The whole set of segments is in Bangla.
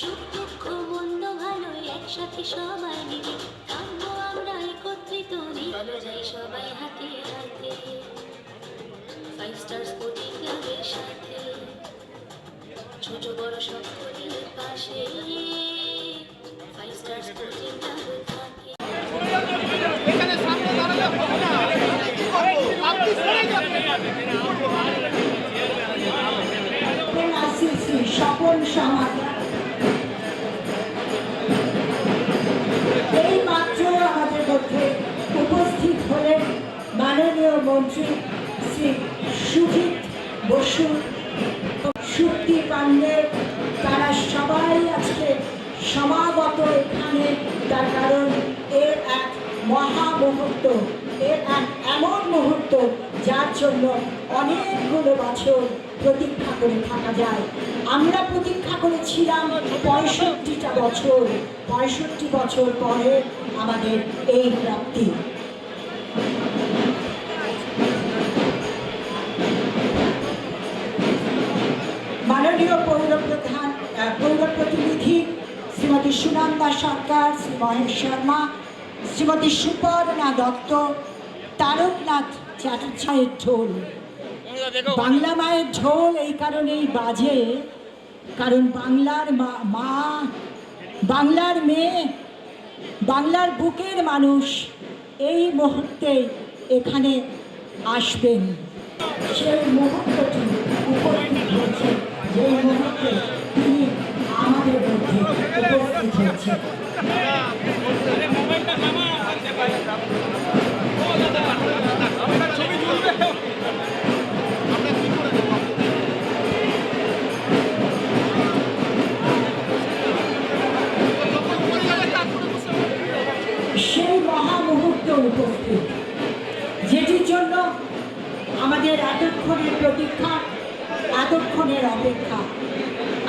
সুখ দুঃখ মন্দ একসাথে সবাই মিলে আমরা একত্রিত যাই সবাই হাতে হাতে ফাইভ স্টার স্পোর্টিং সাথে ছোট বড় সকলের পাশে ফাইভ স্টার স্পোর্টিং শ্রী সমাজ। মাননীয় মন্ত্রী শ্রী সুজিত বসু শক্তি পাণ্ডে, তারা সবাই আজকে সমাগত এখানে, তার কারণ এর এক মহা মুহূর্ত এর এক এমন মুহূর্ত যার জন্য অনেকগুলো বছর প্রতীক্ষা করে থাকা যায়। আমরা প্রতীক্ষা করেছিলাম পঁয়ষট্টিটা বছর, পঁয়ষট্টি বছর পরে আমাদের এই প্রাপ্তি। শ্রীমতী সুনন্দা সরকার, শ্রী মহেশ শর্মা, শ্রীমতী সুপর্ণা দত্ত, তারকনাথ চ্যাটার্জির ঢোল। বাংলা মায়ের ঢোল এই কারণেই বাজে, কারণ বাংলার মা বাংলার মেয়ে, বাংলার বুকের মানুষ এই মুহূর্তে এখানে আসবেন। সেই মুহূর্তটি উপস্থিত হয়েছে যেই মুহূর্তে তিনি আমাদের মধ্যে উপস্থিত হয়েছে। সেই মহা মুহূর্ত উপস্থিত, যেটির জন্য আমাদের এতক্ষণের প্রতীক্ষা এতক্ষণের অপেক্ষা।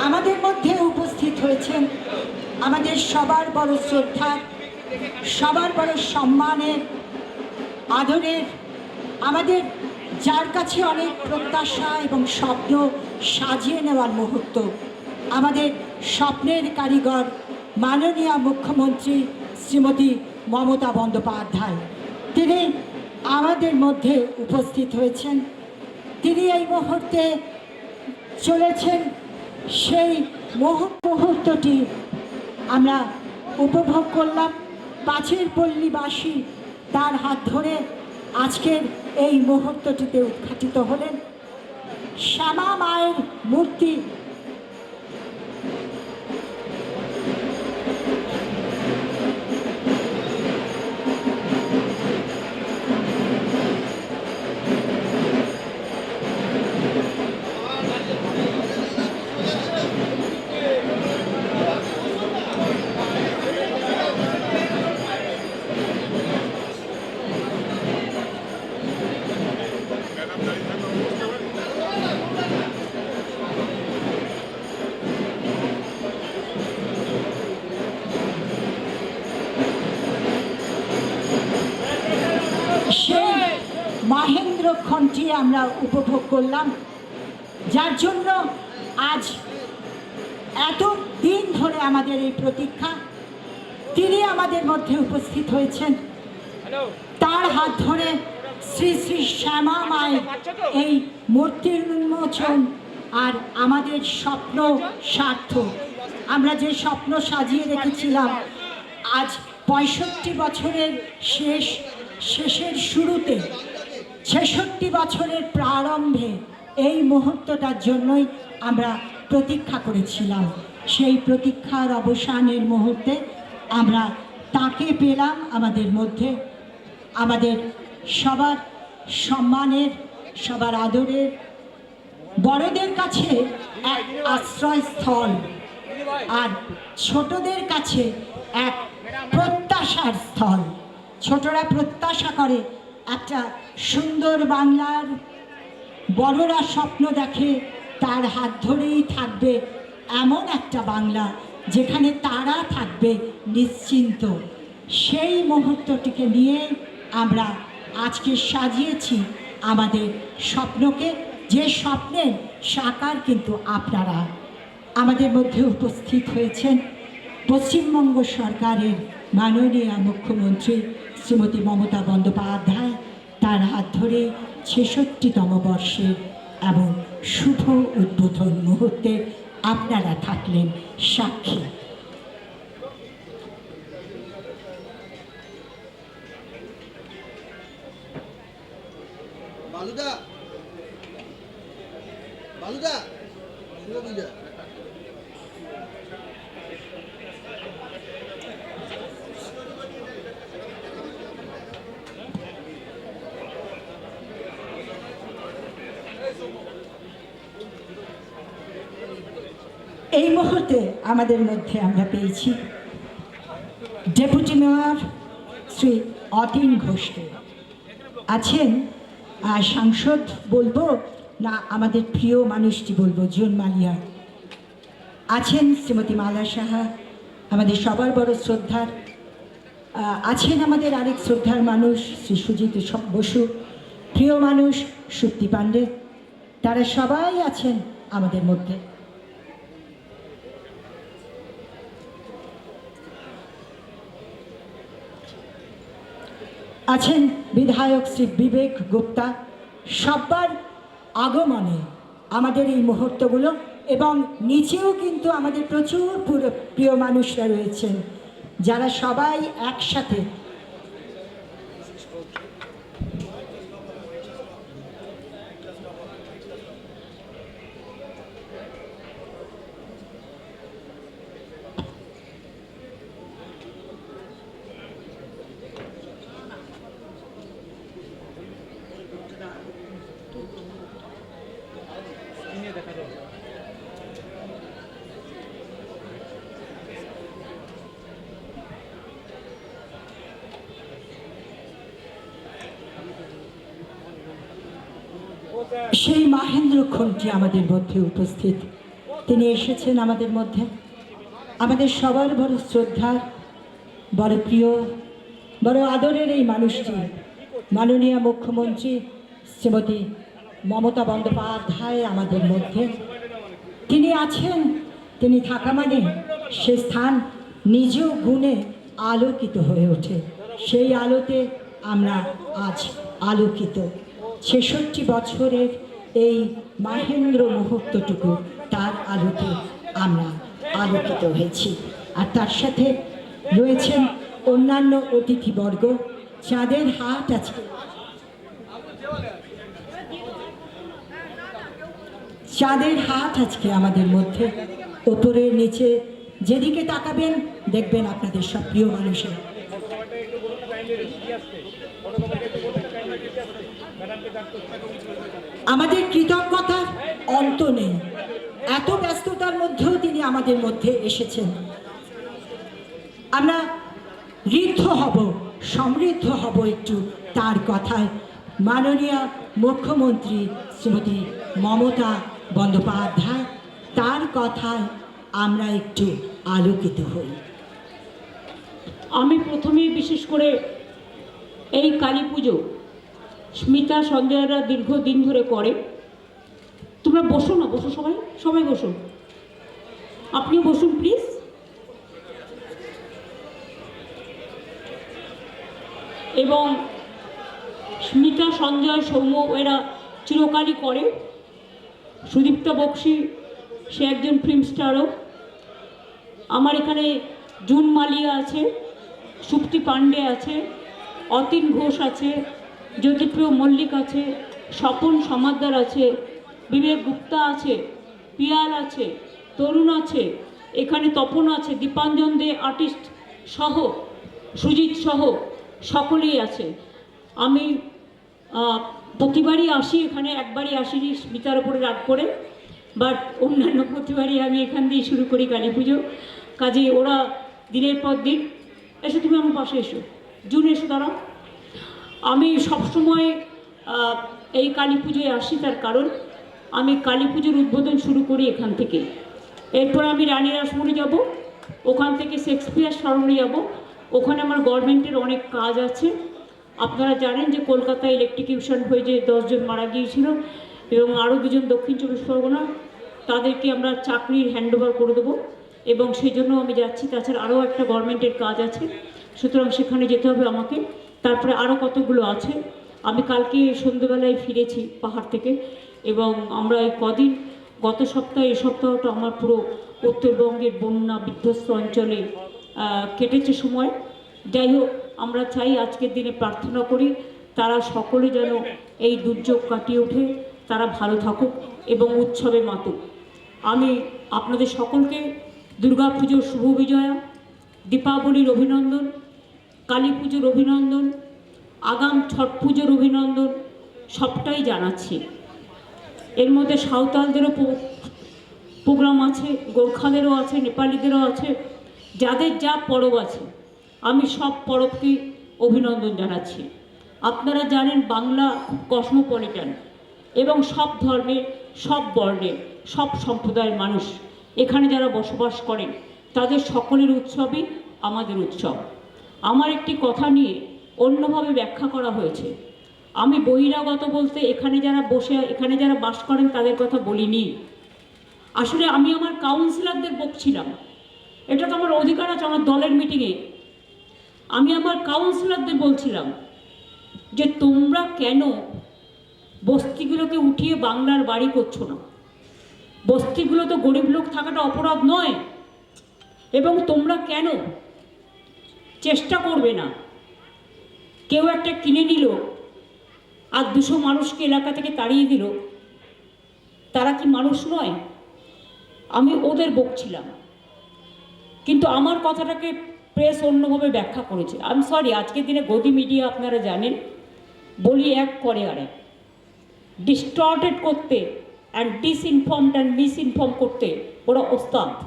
আমাদের মধ্যে উপস্থিত হয়েছেন আমাদের সবার বড় শ্রদ্ধার সবার বড় সম্মানের, আদরের, আমাদের যার কাছে অনেক প্রত্যাশা এবং স্বপ্ন সাজিয়ে নেওয়ার মুহূর্ত, আমাদের স্বপ্নের কারিগর মাননীয় মুখ্যমন্ত্রী শ্রীমতী মমতা বন্দ্যোপাধ্যায়। তিনি আমাদের মধ্যে উপস্থিত হয়েছেন। তিনি এই মুহূর্তে চলেছেন সেই মুহূর্ত মুহূর্তটি আমরা উপভোগ করলাম পাঁচের পল্লীবাসী তার হাত ধরে আজকের এই মুহূর্তটিতে উদ্ঘাটিত হলেন শ্যামা মায়ের মূর্তি মাহেন্দ্র আমরা উপভোগ করলাম যার জন্য আজ এত দিন ধরে আমাদের এই প্রতীক্ষা। তিনি আমাদের মধ্যে উপস্থিত হয়েছেন। তার হাত ধরে শ্রী শ্রী শ্যামা মায়ের এই মূর্তির উন্মোচন আর আমাদের স্বপ্ন সার্থক আমরা যে স্বপ্ন সাজিয়ে রেখেছিলাম আজ পঁয়ষট্টি বছরের শেষ শেষের শুরুতে ছেষট্টি বছরের প্রারম্ভে এই মুহূর্তটার জন্যই আমরা প্রতীক্ষা করেছিলাম। সেই প্রতীক্ষার অবসানের মুহূর্তে আমরা তাকে পেলাম আমাদের মধ্যে। আমাদের সবার সম্মানের, সবার আদরের বড়দের কাছে এক আশ্রয়স্থল আর ছোটদের কাছে এক প্রত্যাশার স্থল। ছোটরা প্রত্যাশা করে একটা সুন্দর বাংলার বড়রা স্বপ্ন দেখে তার হাত ধরেই থাকবে এমন একটা বাংলা যেখানে তারা থাকবে নিশ্চিন্ত। সেই মুহূর্তটিকে নিয়ে আমরা আজকে সাজিয়েছি আমাদের স্বপ্নকে। যে স্বপ্নের সাকার কিন্তু আপনারা। আমাদের মধ্যে উপস্থিত হয়েছেন পশ্চিমবঙ্গ সরকারের মাননীয় মুখ্যমন্ত্রী শ্রীমতী মমতা বন্দ্যোপাধ্যায় তার হাত ধরে ছেষট্টিতম বর্ষের এবং শুভ উদ্বোধন মুহূর্তে আপনারা থাকলেন সাক্ষী। বালুদা শুভ বিজয় এই মুহূর্তে আমাদের মধ্যে আমরা পেয়েছি ডেপুটি মেয়র শ্রী অতীন ঘোষকে। আছেন সাংসদ বলব না আমাদের প্রিয় মানুষটি বলব, জুন মালিয়া। আছেন শ্রীমতী মালা সাহা, আমাদের সবার বড় শ্রদ্ধার। আছেন আমাদের আরেক শ্রদ্ধার মানুষ, শ্রী সুজিত বসু। প্রিয় মানুষ, সুপ্তি পাণ্ডে। তারা সবাই আছেন আমাদের মধ্যে। আছেন বিধায়ক শ্রী বিবেক গুপ্তা। সব্বার আগমনে আমাদের এই মুহূর্তগুলো এবং নিচেও কিন্তু আমাদের প্রচুর প্রিয় মানুষরা রয়েছেন। যারা সবাই একসাথে সেই মাহেন্দ্র খন্টি আমাদের মধ্যে উপস্থিত। তিনি এসেছেন আমাদের মধ্যে। আমাদের সবার বড় শ্রদ্ধার, বড় প্রিয়, বড় আদরের এই মানুষটি, মাননীয় মুখ্যমন্ত্রী শ্রীমতী মমতা বন্দ্যোপাধ্যায় আমাদের মধ্যে। তিনি আছেন, তিনি থাকা মানে সে স্থান নিজেও গুণে আলোকিত হয়ে ওঠে। সেই আলোতে আমরা আজ আলোকিত। ছেষট্টি বছরের এই মাহেন্দ্র মুহূর্তটুকু তার আলোতে আমরা আলোকিত হয়েছি। আর তার সাথে রয়েছেন অন্যান্য অতিথিবর্গ। চাঁদের হাট আছে। চাঁদের হাট আজকে আমাদের মধ্যে ওপরের নিচে যেদিকে তাকাবেন, দেখবেন আপনাদের সব প্রিয় মানুষের। আমাদের কৃতজ্ঞতার অন্ত নেই। এত ব্যস্ততার মধ্যেও তিনি আমাদের মধ্যে এসেছেন। আমরা ঋদ্ধ হব, সমৃদ্ধ হব একটু তার কথায়। মাননীয় মুখ্যমন্ত্রী শ্রীমতী মমতা বন্দ্যোপাধ্যায়, তার কথায় আমরা একটু আলোকিত হই। আমি প্রথমেই বিশেষ করে এই কালী পুজো স্মিতা সঞ্জয়রা দীর্ঘদিন ধরে করে তোমরা বসো না, বসো সবাই সবাই বসো। আপনি বসুন প্লিজ এবং স্মিতা সঞ্জয়, সৌম্য, এরা চিরকালই করে। সুদীপ্তা বক্সি, সে একজন ফিল্ম স্টারও আমার এখানে জুন মালিয়া আছে, সুপ্তি পাণ্ডে আছে, অতীন ঘোষ আছে জ্যোতিপ্রিয় মল্লিক আছে, স্বপন সমাদ্দার আছে, বিবেক গুপ্তা আছে, পিয়াল আছে, তরুণ আছে, এখানে তপন আছে, দীপাঞ্জন দে আর্টিস্ট সহ, সুজিত সহ, সকলেই আছে। আমি প্রতিবারই আসি এখানে, একবারই আসিনি স্মিতার উপরে রাগ করে বাট অন্যান্য প্রতিবারই আমি এখান দিয়ে শুরু করি কালী পুজো। কাজে ওরা দিনের পর দিন, এসো তুমি আমার পাশে এসো। জুন এসো দাঁড়াও। আমি সবসময় এই কালী পুজোয় আসি তার কারণ, আমি কালী পুজোর উদ্বোধন শুরু করি এখান থেকে। এরপর আমি রানী রাসমণি যাব, ওখান থেকে শেক্সপিয়ার স্মরণে যাব। ওখানে আমার গভর্নমেন্টের অনেক কাজ আছে। আপনারা জানেন যে কলকাতায় ইলেকট্রিকিউশন হয়ে যে দশজন মারা গিয়েছিল এবং আরও দুজন দক্ষিণ চব্বিশ পরগনা, তাদেরকে আমরা চাকরির হ্যান্ডওভার করে দেবো এবং সেই জন্য আমি যাচ্ছি। তাছাড়া আরও একটা গভর্নমেন্টের কাজ আছে, সুতরাং সেখানে যেতে হবে আমাকে। তারপরে আরও কতগুলো আছে? আমি কালকে সন্ধ্যেবেলায় ফিরেছি পাহাড় থেকে এবং আমরা এই কদিন, গত সপ্তাহে এই সপ্তাহটা আমার পুরো উত্তরবঙ্গের বন্যা বিধ্বস্ত অঞ্চলে কেটেছে সময়। যাই হোক, আমরা চাই আজকের দিনে প্রার্থনা করি, তারা সকলে যেন এই দুর্যোগ কাটিয়ে ওঠে, তারা ভালো থাকুক এবং উৎসবে মাতুক। আমি আপনাদের সকলকে দুর্গা পুজোর শুভ বিজয়া, দীপাবলির অভিনন্দন কালী পুজোর অভিনন্দন, আগাম ছট পুজোর অভিনন্দন, সবটাই জানাচ্ছি। এর মধ্যে সাঁওতালদেরও প্রোগ্রাম আছে, গোর্খাদেরও আছে, নেপালিদেরও আছে, যাদের যা পরব আছে, আমি সব পরবকে অভিনন্দন জানাচ্ছি। আপনারা জানেন বাংলা খুব কসমোপলিটান এবং সব ধর্মের সব বর্ণের সব সম্প্রদায়ের মানুষ এখানে যারা বসবাস করেন, তাদের সকলের উৎসবই আমাদের উৎসব। আমার একটি কথা নিয়ে অন্যভাবে ব্যাখ্যা করা হয়েছে। আমি বহিরাগত বলতে এখানে যারা বসে, এখানে যারা বাস করেন তাদের কথা বলিনি। আসলে আমি আমার কাউন্সিলরদের বকছিলাম। এটা তো আমার অধিকার আছে, আমার দলের মিটিংয়ে আমি আমার কাউন্সিলরদের বলছিলাম যে তোমরা কেন বস্তিগুলোকে উঠিয়ে বাংলার বাড়ি করছ না? বস্তিগুলো তো গরিব লোক থাকাটা অপরাধ নয়। এবং তোমরা কেন চেষ্টা করবে না। কেউ একটা কিনে নিল আর দুশো মানুষকে এলাকা থেকে তাড়িয়ে দিল। তারা কি মানুষ নয়? আমি ওদের বকছিলাম। কিন্তু আমার কথাটাকে প্রেস অন্যভাবে ব্যাখ্যা করেছে। আমি সরি আজকের দিনে গদি মিডিয়া আপনারা জানেন। বলি এক করে আর এক। ডিস্টর্টেড করতে অ্যান্ড ডিসইনফর্মড অ্যান্ড মিসইনফর্ম করতে ওরা ওস্তাদ।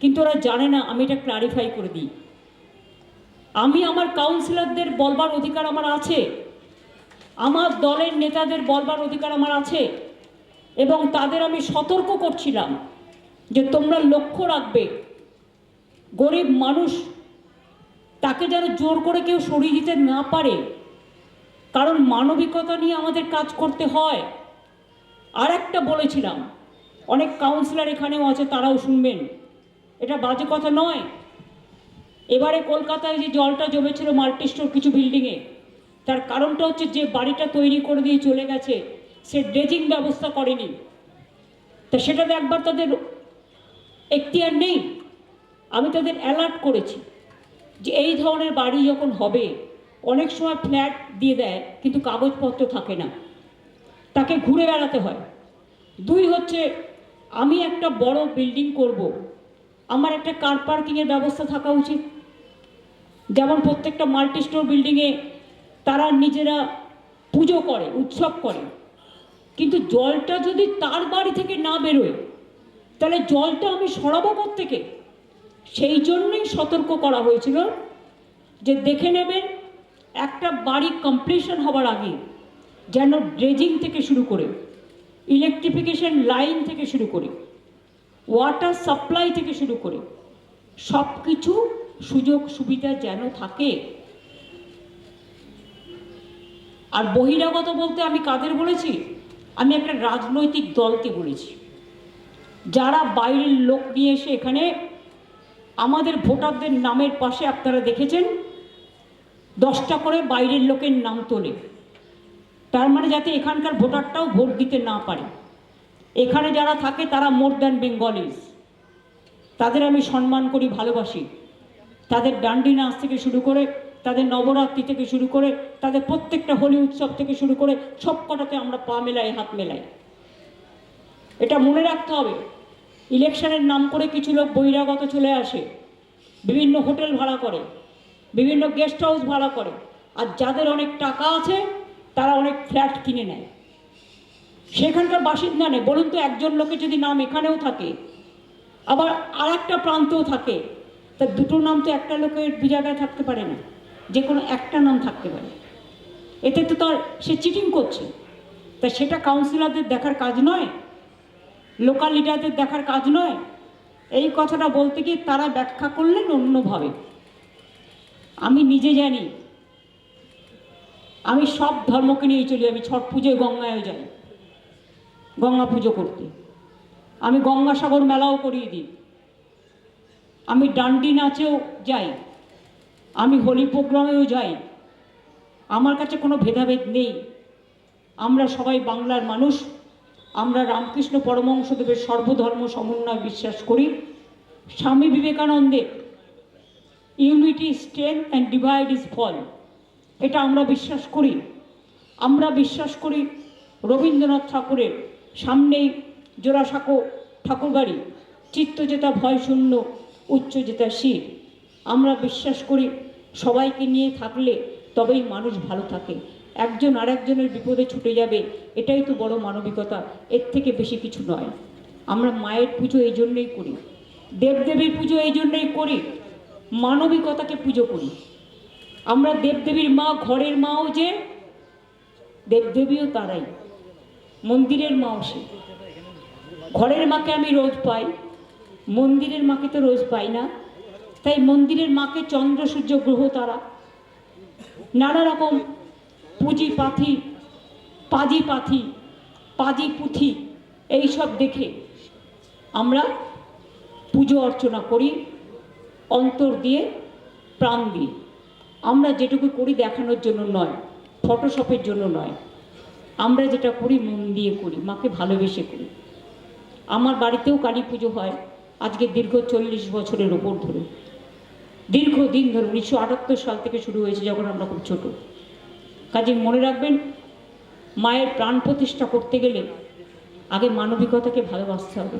কিন্তু ওরা জানে না, আমি এটা ক্লারিফাই করে দিই। আমি আমার কাউন্সিলরদের বলবার অধিকার আমার আছে। আমার দলের নেতাদের বলবার অধিকার আমার আছে। এবং তাদের আমি সতর্ক করছিলাম যে তোমরা লক্ষ্য রাখবে, গরিব মানুষ তাকে যেন জোর করে কেউ সরিয়ে দিতে না পারে। কারণ মানবিকতা নিয়ে আমাদের কাজ করতে হয়। আর একটা বলেছিলাম, অনেক কাউন্সিলর এখানেও আছে, তারাও শুনবেন। এটা বাজে কথা নয়। এবারে কলকাতায় যে জলটা জমেছিল মাল্টি স্টোর কিছু বিল্ডিংয়ে, তার কারণটা হচ্ছে যে বাড়িটা তৈরি করে দিয়ে চলে গেছে, সে ড্রেজিং ব্যবস্থা করেনি। তা সেটাতে একবার তাদের এখতিয়ার নেই। আমি তাদের অ্যালার্ট করেছি যে এই ধরনের বাড়ি যখন হবে, অনেক সময় ফ্ল্যাট দিয়ে দেয়, কিন্তু কাগজপত্র থাকে না। তাকে ঘুরে বেড়াতে হয়। দুই হচ্ছে, আমি একটা বড় বিল্ডিং করব। আমার একটা কার পার্কিংয়ের ব্যবস্থা থাকা উচিত। যেমন প্রত্যেকটা মাল্টি স্টোর বিল্ডিংয়ে তারা নিজেরা পুজো করে, উৎসব করে। কিন্তু জলটা যদি তার বাড়ি থেকে না বেরোয়, তাহলে জলটা আমি সরাবো থেকে সেই জন্যই সতর্ক করা হয়েছিল যে দেখে নেবেন, একটা বাড়ি কমপ্লিশন হবার আগে যেন ড্রেজিং থেকে শুরু করে ইলেকট্রিফিকেশন লাইন থেকে শুরু করে ওয়াটার সাপ্লাই থেকে শুরু করে সব কিছু সুযোগ, সুবিধা যেন থাকে। আর বহিরাগত বলতে আমি কাদের বলেছি? আমি একটা রাজনৈতিক দলকে বলেছি। যারা বাইরের লোক নিয়ে এসে এখানে আমাদের ভোটারদের নামের পাশে আপনারা দেখেছেন, দশটা করে বাইরের লোকের নাম তোলে। তার মানে যাতে এখানকার ভোটারটাও ভোট দিতে না পারে। এখানে যারা থাকে তারা মোর দ্যান বেঙ্গলিজ। তাদের আমি সম্মান করি, ভালোবাসি। তাদের ডান্ডি নাচ থেকে শুরু করে, তাদের নবরাত্রি থেকে শুরু করে, তাদের প্রত্যেকটা হোলি উৎসব থেকে শুরু করে সব কটাতে আমরা পা মেলাই, হাত মেলাই। এটা মনে রাখতে হবে, ইলেকশনের নাম করে কিছু লোক বহিরাগত চলে আসে, বিভিন্ন হোটেল ভাড়া করে, বিভিন্ন গেস্ট হাউস ভাড়া করে, আর যাদের অনেক টাকা আছে, তারা অনেক ফ্ল্যাট কিনে নেয়। সেখানকার বাসিন্দা নেই, বলুন তো একজন লোকের যদি নাম এখানেও থাকে, আবার আর একটা প্রান্তেও থাকে তা দুটো নাম তো একটা লোকের জায়গায় থাকতে পারে না। যে কোনো একটা নাম থাকতে পারে। এতে তো তার, সে চিটিং করছে। তা সেটা কাউন্সিলরদের দেখার কাজ নয় লোকাল লিডারদের দেখার কাজ নয়। এই কথাটা বলতে গিয়ে তারা ব্যাখ্যা করলেন অন্যভাবে। আমি নিজে জানি, আমি সব ধর্মকে নিয়ে চলি, আমি ছট পুজোয় গঙ্গায় যাই। গঙ্গা পুজো করতে। আমি গঙ্গাসাগর মেলাও করিয়ে দিই। আমি ডান্ডি নাচেও যাই, আমি হোলি প্রোগ্রামেও যাই, আমার কাছে কোনো ভেদাভেদ নেই। আমরা সবাই বাংলার মানুষ, আমরা রামকৃষ্ণ পরমহংসদেবের সর্বধর্ম সমন্বয় বিশ্বাস করি। স্বামী বিবেকানন্দের unity strength and divide is fall, এটা আমরা বিশ্বাস করি। আমরা বিশ্বাস করি রবীন্দ্রনাথ ঠাকুরের সামনেই জোড়াসাঁকো ঠাকুরবাড়ি, চিত্তজেতা ভয় শূন্য উচ্চজেতা শির আমরা বিশ্বাস করি সবাইকে নিয়ে থাকলে তবেই মানুষ ভালো থাকে। একজন আরেকজনের বিপদে ছুটে যাবে, এটাই তো বড় মানবিকতা, এর থেকে বেশি কিছু নয়। আমরা মায়ের পুজো এই জন্যই করি, দেবদেবীর পুজো এই জন্যই করি, মানবিকতাকে পুজো করি। আমরা দেবদেবীর মা, ঘরের মাও যে, দেবদেবীও তারাই, মন্দিরের মাও সে। ঘরের মাকে আমি রোজ পাই মন্দিরের মাকে তো রোজ পাই না। তাই মন্দিরের মাকে চন্দ্র, সূর্য, গ্রহ তারা। নানা রকম পুঁজি পাথি, পাজি পাথি, পাজি পুঁথি এইসব দেখে আমরা পুজো অর্চনা করি, অন্তর দিয়ে প্রাণ দিয়ে আমরা যেটুকু করি দেখানোর জন্য নয়, ফটোশপের জন্য নয়। আমরা যেটা করি মন দিয়ে করি, মাকে ভালোবেসে করি। আমার বাড়িতেও কালী পুজো হয়। আজকে দীর্ঘ চল্লিশ বছরের ওপর ধরে। দীর্ঘদিন ধরে, উনিশশো আটাত্তর সাল থেকে শুরু হয়েছে যখন আমরা খুব ছোট। কাজে মনে রাখবেন, মায়ের প্রাণ প্রতিষ্ঠা করতে গেলে আগে মানবিকতাকে ভালোবাসতে হবে।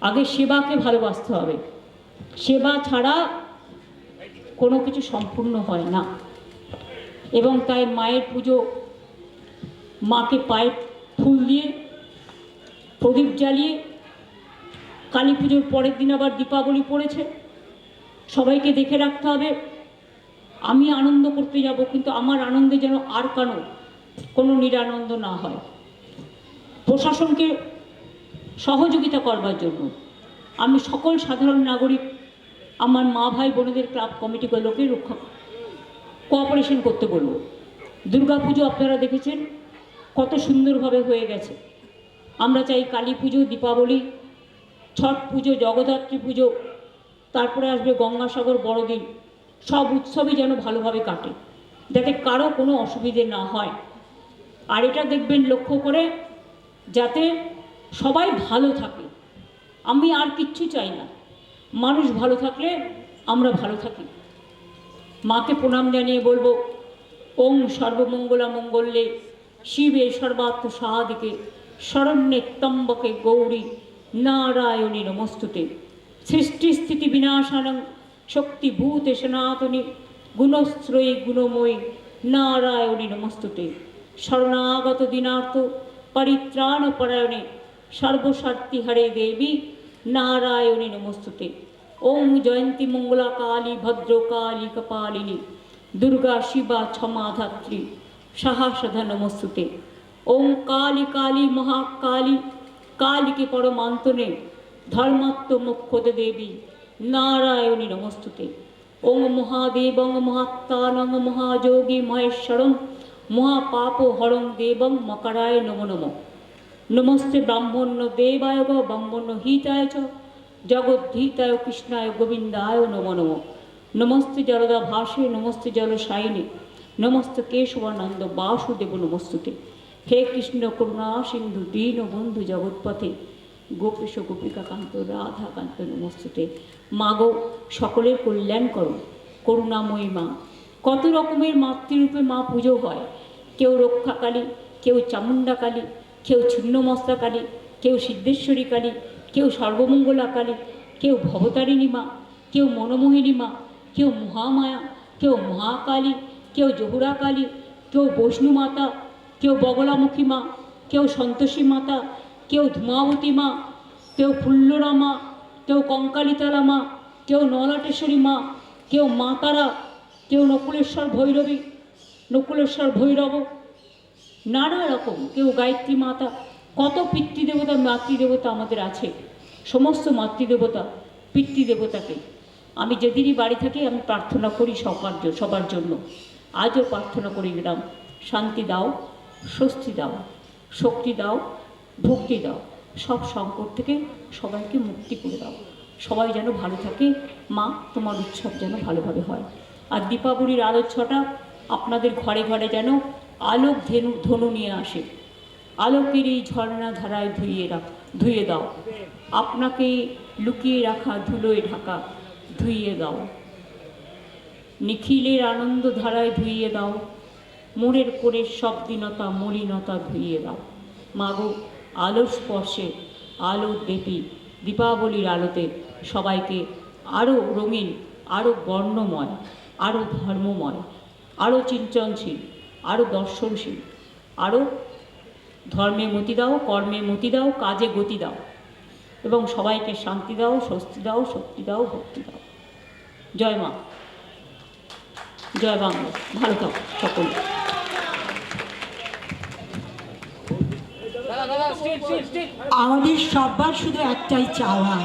আগে সেবাকে ভালোবাসতে হবে। সেবা ছাড়া কোনো কিছু সম্পূর্ণ হয় না। এবং তাই মায়ের পুজো মাকে পায়ে ফুল দিয়ে, প্রদীপ জ্বালিয়ে কালী পুজোর পরের দিন আবার দীপাবলি পড়েছে। সবাইকে দেখে রাখতে হবে, আমি আনন্দ করতে যাব, কিন্তু আমার আনন্দে যেন আর কারও কোনো নিরানন্দ না হয়। প্রশাসনকে সহযোগিতা করবার জন্য আমি সকল সাধারণ নাগরিক, আমার মা ভাই বোনেদের ক্লাব কমিটিগুলোকে রক্ষা কোঅপারেশন করতে বলব। দুর্গাপুজো আপনারা দেখেছেন, কত সুন্দরভাবে হয়ে গেছে। আমরা চাই কালী পুজো, দীপাবলি ছট পুজো, জগদ্ধাত্রী পুজো, তারপরে আসবে গঙ্গাসাগর, বড়দিন। সব উৎসবই যেন ভালোভাবে কাটে। যাতে কারও কোনো অসুবিধে না হয়। আর এটা দেখবেন লক্ষ্য করে যাতে সবাই ভালো থাকে। আমি আর কিচ্ছু চাই না। মানুষ ভালো থাকলে আমরা ভালো থাকি। মাকে প্রণাম জানিয়ে বলব ওং সর্বমঙ্গলা মঙ্গলে শিবে সর্বার্থ সাহাদিকে, শরণ্যে তম্বকে গৌরী নারায়ণী নমস্তুতে সৃষ্টি স্থিতি বিনাশানং শক্তিভূতে সনাতনী, গুণশ্রয়ী গুণময়ী নারায়ণী নমস্তুতে শরণাগত দিনার্থ পরিত্রাণ পরায়ণে সর্বস্বার্থী হরে দেবী নারায়ণী নমস্তুতে ওম জয়ন্তী মঙ্গলা কালী ভদ্র কালী কপালিনী দুর্গা শিবা ক্ষমা ধাত্রী সাহাসধা নমস্তুতে ওম কালী কালী মহাকালী কালীকে পরমান্তনে ধর্মাত্ম মুখ্যদে দেবী নারায়ণী নমস্তুতে ওং মহাদেবং মহাত্মানং মহাযোগী মহেশ্বরং মহাপাপ হরং দেবং মকরায় নমো নমঃ। নমস্তে ব্রাহ্মণ্য দেবায় ব্রাহ্মণ্য হিতায় চ জগদ্ধিতায় কৃষ্ণায় গোবিন্দায় নমো নমঃ। নমস্তে জলদা ভাসে নমস্তে জল সাইনে নমস্তে কেশবানন্দ বাসুদেব নমস্তুতে। হে কৃষ্ণ করুণা, সিন্ধু দীন বন্ধু জগৎপথে। গোপেশ গোপিকাকান্ত, রাধাকান্ত নমস্তুতে। মাগো, সকলের কল্যাণ করো। করুণাময়ী মা, কত রকমের মাতৃরূপে মা পুজো হয়। কেউ রক্ষাকালী, কেউ চামুণ্ডা কালী কেউ ছিন্নমস্তা কালী কেউ সিদ্ধেশ্বরী কালী কেউ সর্বমঙ্গলা কালী কেউ ভবতারিণী মা, কেউ মনোমোহিনী মা, কেউ মহামায়া, কেউ মহাকালী, কেউ জহুরা কালী কেউ বৈষ্ণু মাতা কেউ বগলামুখী মা, কেউ সন্তোষী মাতা, কেউ ধূমাবতী মা, কেউ ফুল্লরা মা, কেউ কঙ্কালিতালা মা, কেউ নলাটেশ্বরী মা, কেউ মা তারা, কেউ নকুলেশ্বর ভৈরবী, নকুলেশ্বর ভৈরব। নানা রকম কেউ গায়ত্রী মাতা, কত পিতৃদেবতা, মাতৃদেবতা আমাদের আছে। সমস্ত মাতৃদেবতা, পিতৃদেবতাকে। আমি যেদিনই বাড়ি থাকি, আমি প্রার্থনা করি সবার সবার জন্য। আজও প্রার্থনা করি গেলাম শান্তি দাও। স্বস্তি দাও, শক্তি দাও, ভক্তি দাও। সব সংকট থেকে সবাইকে মুক্তি করে দাও। সবাই যেন ভালো থাকে, মা, তোমার উৎসব যেন ভালোভাবে হয়। আর দীপাবলির আলোচ্ছটা আপনাদের ঘরে ঘরে যেন আলোক ধেনু, ধনু নিয়ে আসে। আলোকের এই ঝর্ণা ধারায় ধুইয়ে রাখ ধুয়ে দাও। আপনাকে লুকিয়ে রাখা ধুলোয় ঢাকা, ধুইয়ে দাও। নিখিলের আনন্দ ধারায় ধুইয়ে দাও। মোড়ের করে সব দীনতা, মলিনতা ধুইয়ে দাও। মাগো আলোর স্পর্শে, আলো দেবী, দীপাবলির আলোতে সবাইকে আরও রঙিন আরও বর্ণময় আরও ধর্মময় আরও চিন্তনশীল আরও দর্শনশীল আরও ধর্মে মতি দাও, কর্মে মতি দাও, কাজে গতি দাও এবং সবাইকে শান্তি দাও, স্বস্তি দাও, শক্তি দাও, ভক্তি দাও। জয় মা। জয় বাংলা। ভালো থাক সকলে। আমাদের সবার শুধু একটাই চাওয়া।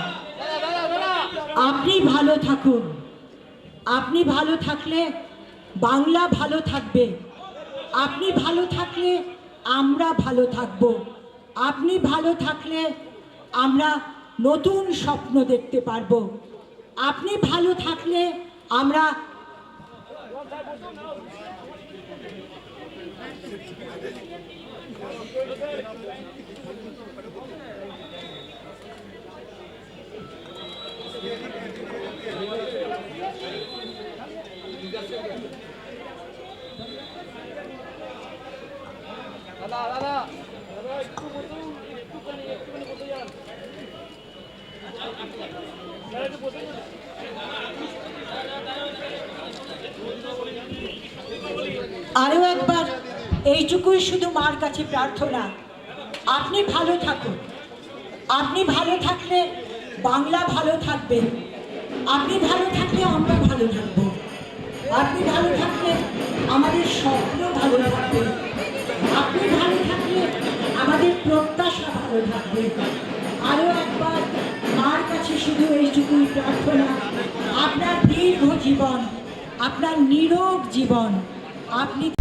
আপনি ভালো থাকুন। আপনি ভালো থাকলে বাংলা ভালো থাকবে। আপনি ভালো থাকলে আমরা ভালো থাকব। আপনি ভালো থাকলে আমরা নতুন স্বপ্ন দেখতে পারব। আপনি ভালো থাকলে আমরা দাদা আরও একবার এইটুকুই শুধু মার কাছে প্রার্থনা। আপনি ভালো থাকুন। আপনি ভালো থাকলে বাংলা ভালো থাকবে। আপনি ভালো থাকলে আমরা ভালো থাকব। আপনি ভালো থাকলে আমাদের স্বপ্ন ভালো থাকবে। আপনি ভালো থাকলে আমাদের প্রত্যাশা ভালো থাকবে। আরও একবার মার কাছে শুধু এইটুকুই প্রার্থনা। আপনার দীর্ঘ জীবন, আপনার নীরব জীবন, আপনি